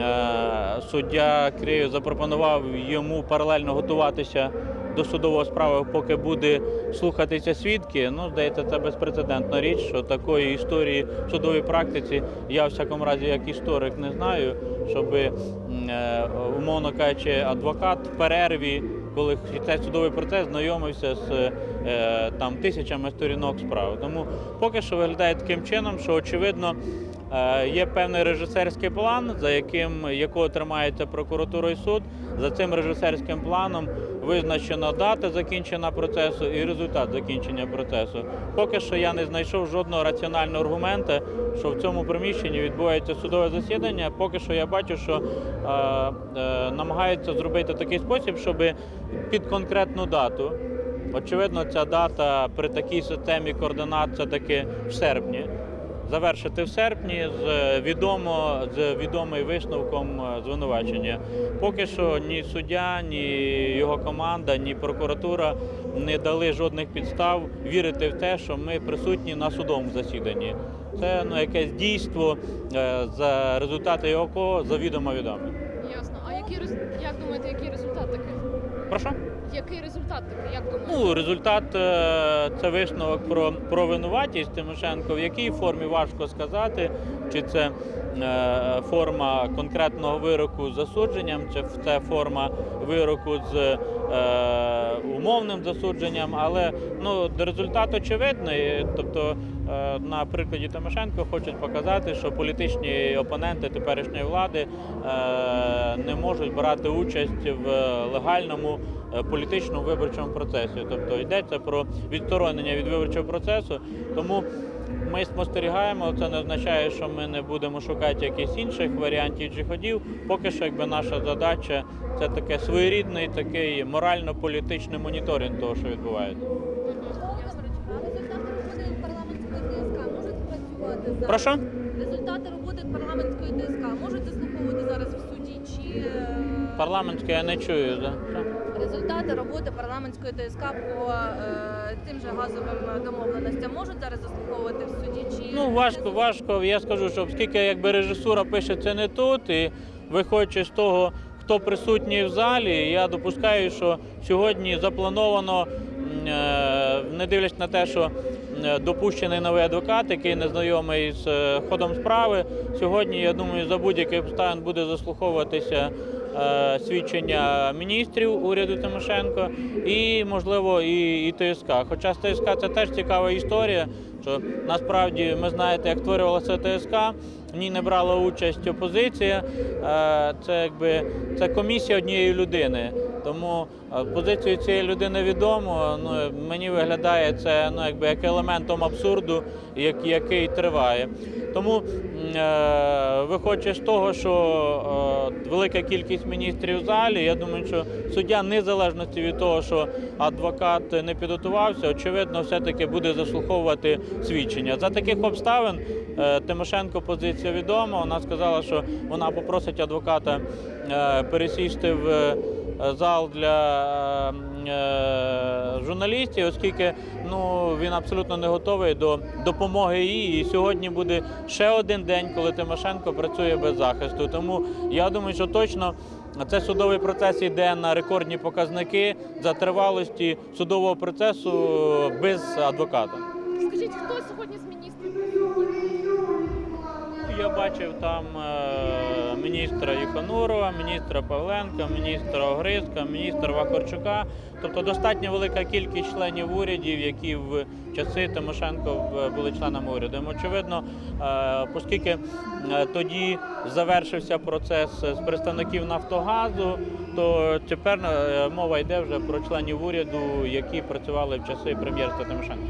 е, суддя Київ запропонував йому паралельно готуватися до судової справи, поки буде слухатися свідки. Ну, здається, це безпрецедентна річ, що такої історії в судовій практиці я, в всякому разі, як історик, не знаю, щоб, умовно кажучи, адвокат в перерві, коли йде судовий процес, знайомився з е, там тисячами сторінок справи. Тому поки що виглядає таким чином, що очевидно. Е, Є певний режисерський план, за яким якого тримається прокуратура і суд. За цим режисерським планом визначена дата закінчення процесу і результат закінчення процесу. Поки що я не знайшов жодного раціонального аргумента, що в цьому приміщенні відбувається судове засідання. Поки що я бачу, що е, е, намагаються зробити такий спосіб, щоб під конкретну дату. Очевидно, ця дата при такій системі координат це таки в серпні завершити в серпні з відомо з відомим висновком е, звинувачення. Поки що ні суддя, ні його команда, ні прокуратура не дали жодних підстав вірити в те, що ми присутні на судовому засіданні. Це ну якесь дійство, е, за результати якого завідомо відоме. Ясно. А рез- як думаєте, який результат такий? Прошу? Який результат такий? Як думаєте? Ну, результат е, це висновок про, про винуватість Тимошенко. В якій формі важко сказати, чи це е, форма конкретного вироку з засудженням, чи це форма вироку з е, умовним засудженням, але ну, результат очевидний. Тобто, е, на прикладі Тимошенко хочуть показати, що політичні опоненти теперішньої влади е, не можуть брати участь в легальному е, політичному виборчому процесі. Тобто йдеться про відсторонення від виборчого процесу. Тому ми спостерігаємо. Це не означає, що ми не будемо шукати якихось інших варіантів чи ходів. Поки що, якби наша задача це таке своєрідний, такий морально-політичний моніторинг того, що відбувається. А результати роботи парламентської ТСК можуть спрацювати зараз? Прошу? Результати роботи парламентської ТСК можуть заслуховувати зараз в суді чи е, Парламентське я не чую. Да? Результати роботи парламентської ТСК по е, тим же газовим домовленостям можуть зараз заслуховувати в суді? Чи Ну важко, важко. Я скажу, що оскільки якби режисура пише це не тут, і виходячи з того, хто присутній в залі, я допускаю, що сьогодні заплановано, е, не дивлячись на те, що допущений новий адвокат, який не знайомий з е, ходом справи. Сьогодні, я думаю, за будь-яких обставин буде заслуховуватися е, свідчення міністрів уряду Тимошенко і, можливо, і, і ТСК. Хоча з ТСК це теж цікава історія, що насправді ми знаєте, як створювалася ТСК. В ній не брала участь опозиція. Е, Це якби це комісія однієї людини. Тому е, позицію цієї людини відомо. Ну мені виглядає це ну якби як елементом абсурду, як- який триває. Тому е, виходячи з того, що е, велика кількість міністрів в залі, я думаю, що суддя незалежності від того, що адвокат не підготувався, очевидно, все-таки буде заслуховувати свідчення. За таких обставин е, Тимошенко позиція відома. Вона сказала, що вона попросить адвоката е, пересісти в зал для е, журналістів, оскільки ну, він абсолютно не готовий до допомоги їй. І сьогодні буде ще один день, коли Тимошенко працює без захисту. Тому я думаю, що точно. Це судовий процес йде на рекордні показники за тривалості судового процесу без адвоката. Скажіть, хто сьогодні з міністрів? Я бачив там е, міністра Юханурова, міністра Павленка, міністра Огризка, міністра Вакарчука. Тобто достатньо велика кількість членів урядів, які в часи Тимошенко були членами уряду. Очевидно, е, оскільки е, тоді завершився процес з представників Нафтогазу, то тепер е, мова йде вже про членів уряду, які працювали в часи прем'єрства Тимошенко.